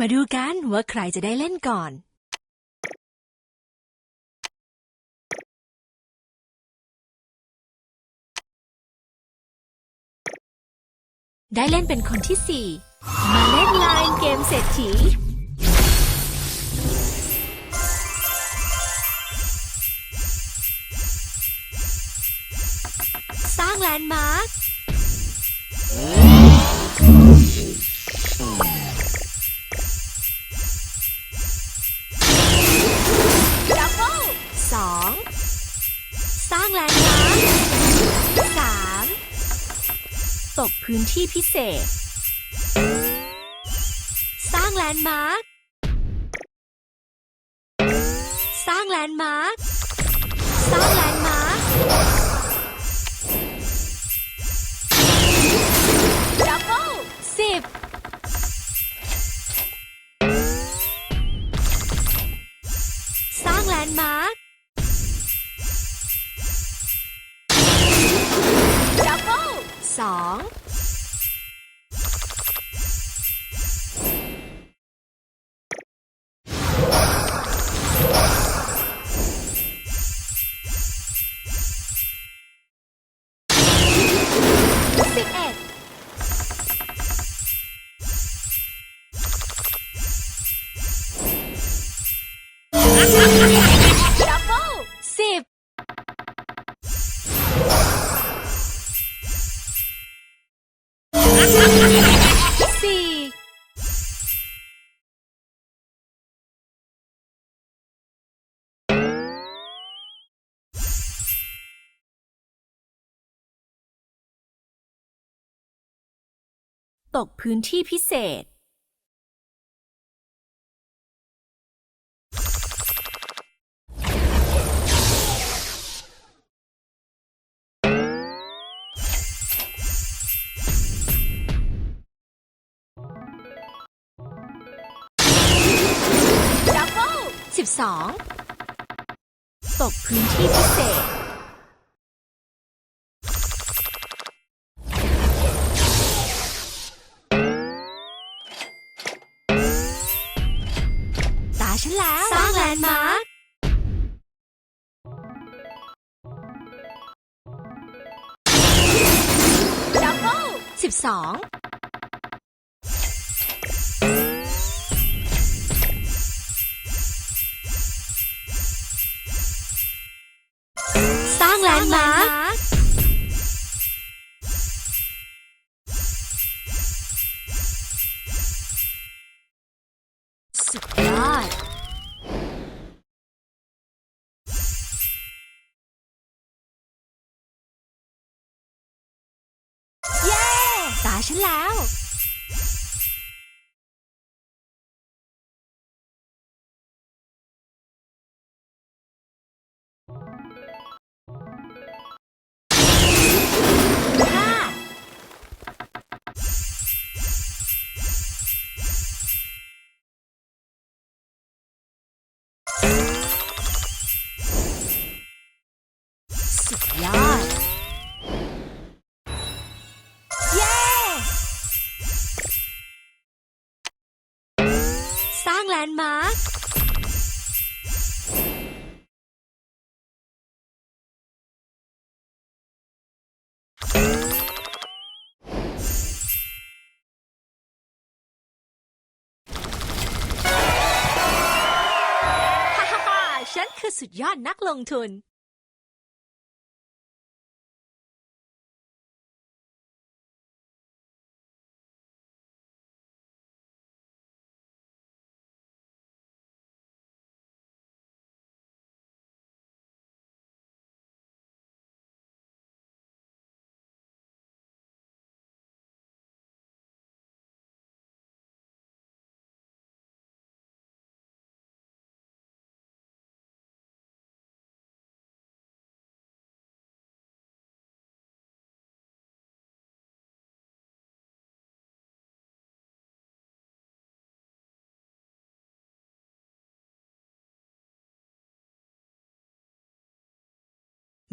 มาดูกันว่าใครจะได้เล่นก่อน ได้เล่นเป็นคนที่สี่ มาเล่นไลน์เกมเศรษฐี สร้างแลนด์มาร์ค พื้นที่พิเศษ สร้างแลนด์มาร์ค สร้างแลนด์มาร์ค สร้างแลนด์มาร์ค ตกพื้นที่พิเศษ ดับเบิลสิบสองตกพื้นที่พิเศษ 12 ฉันแล้ว นด์มาร์คฉันคือสุดยอดนักลงทุน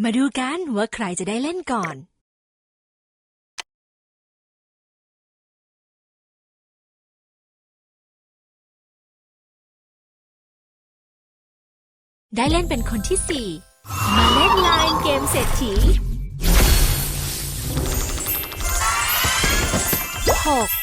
มาดูกันว่าใครจะได้เล่นก่อน ได้เล่นเป็นคนที่สี่ มาเล่นลายเกมเศรษฐีหก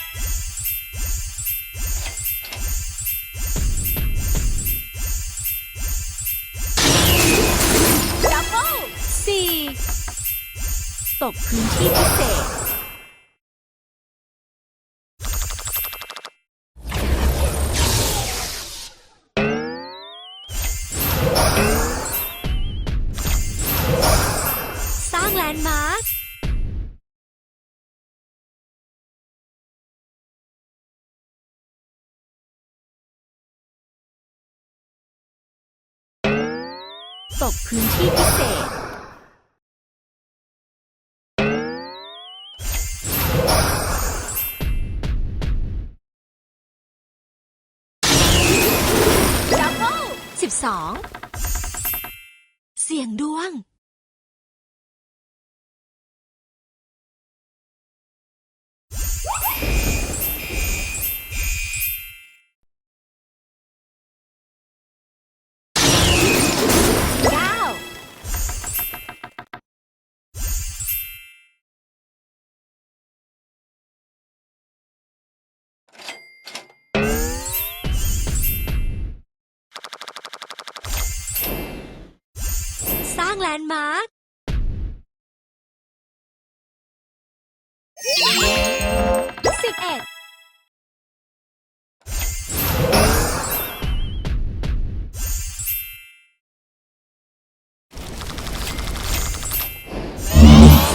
ตกพื้นที่พิเศษ สร้างแลนด์มาร์คตกพื้นที่พิเศษ 2. เสี่ยงดวง นด์มาร์คสิบเอ็ด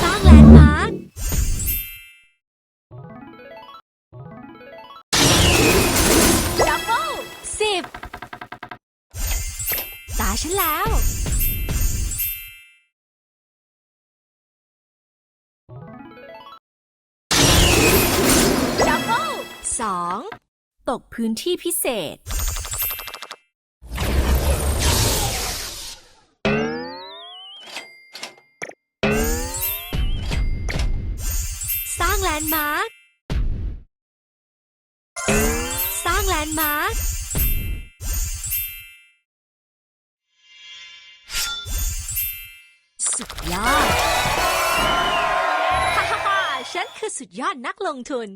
สร้างแลนด์มาร์คดับเบิลสิบตาฉันแล้ว 2. ตกพื้นที่พิเศษ สร้างแลนด์มาร์ค สร้างแลนด์มาร์ค สุดยอดฉันคือสุดยอดนักลงทุน